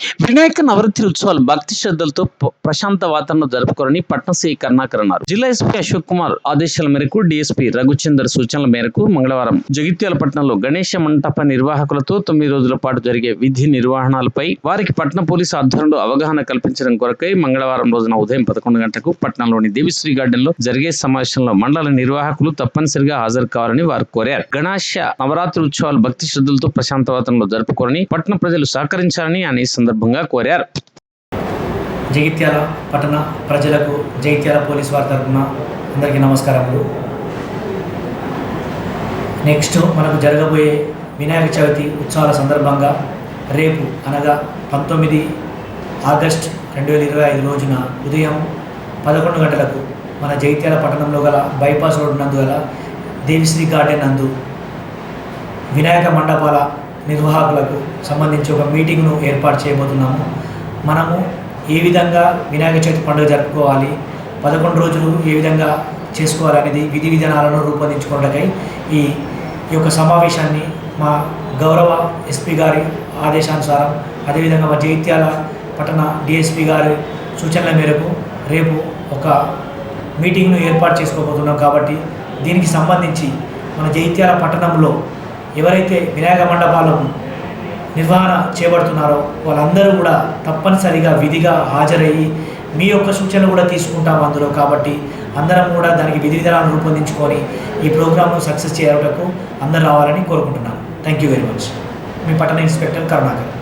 వినాయక నవరాత్రి ఉత్సవాలు భక్తి శ్రద్ధలతో ప్రశాంత వాతావరణం జరుపుకోరని పట్నం సి కరుణాకర్ అన్నారు జిల్లా ఎస్పీ అశోక్ కుమార్ ఆదేశాల మేరకు డిఎస్పీ రఘుచందర్ సూచనల మేరకు మంగళవారం జగిత్యాల పట్టణంలో గణేష మంటప నిర్వాహకులతో తొమ్మిది రోజుల పాటు జరిగే విధి నిర్వహణలపై వారికి పట్టణ పోలీసు ఆధ్వర్యంలో అవగాహన కల్పించడం కొరకై మంగళవారం రోజున ఉదయం పదకొండు గంటలకు పట్టణంలోని దేవిశ్రీ గార్డెన్లో జరిగే సమావేశంలో మండల నిర్వాహకులు తప్పనిసరిగా హాజరు కావాలని వారు కోరారు. గణేష నవరాత్రి ఉత్సవాలు భక్తి శ్రద్ధలతో ప్రశాంత వాతావరణంలో జరుపుకోరని పట్టణ ప్రజలు సహకరించాలని ఆయన ఈ సందర్భంగా కోరారు. జగిత్యాల పట్టణ ప్రజలకు జగిత్యాల పోలీస్ వారి తరఫున అందరికీ నమస్కారములు. నెక్స్ట్ మనకు జరగబోయే వినాయక చవితి ఉత్సవాల సందర్భంగా రేపు అనగా పంతొమ్మిది ఆగస్ట్ రెండు వేల ఇరవై ఐదు రోజున ఉదయం పదకొండు గంటలకు మన జగిత్యాల పట్టణంలో గల బైపాస్ రోడ్ నందు గల దేవిశ్రీ గార్డెన్ నందు వినాయక మండపాల నిర్వాహకులకు సంబంధించి ఒక మీటింగ్ను ఏర్పాటు చేయబోతున్నాము. మనము ఏ విధంగా వినాయక చవితి పండుగ జరుపుకోవాలి పదకొండు రోజులు ఏ విధంగా చేసుకోవాలనేది విధి విధానాలను రూపొందించుకోవడానికై ఈ ఈ యొక్క సమావేశాన్ని మా గౌరవ ఎస్పీ గారి ఆదేశానుసారం అదేవిధంగా మా జైత్యాల పట్టణ డిఎస్పీ గారి సూచనల మేరకు రేపు ఒక మీటింగ్ను ఏర్పాటు చేసుకోబోతున్నాం. కాబట్టి దీనికి సంబంధించి మన జైత్యాల పట్టణంలో ఎవరైతే వినాయక మండపాలను నిర్వహణ చేపడుతున్నారో వాళ్ళందరూ కూడా తప్పనిసరిగా విధిగా హాజరయ్యి మీ యొక్క సూచనలు కూడా తీసుకుంటాం అందులో. కాబట్టి అందరం కూడా దానికి విధి విధానాలు రూపొందించుకొని ఈ ప్రోగ్రామ్ను సక్సెస్ చేయటకు అందరు రావాలని కోరుకుంటున్నాను థ్యాంక్ యూ వెరీ మచ్ మీ పట్టణ ఇన్స్పెక్టర్ కరుణాకర్.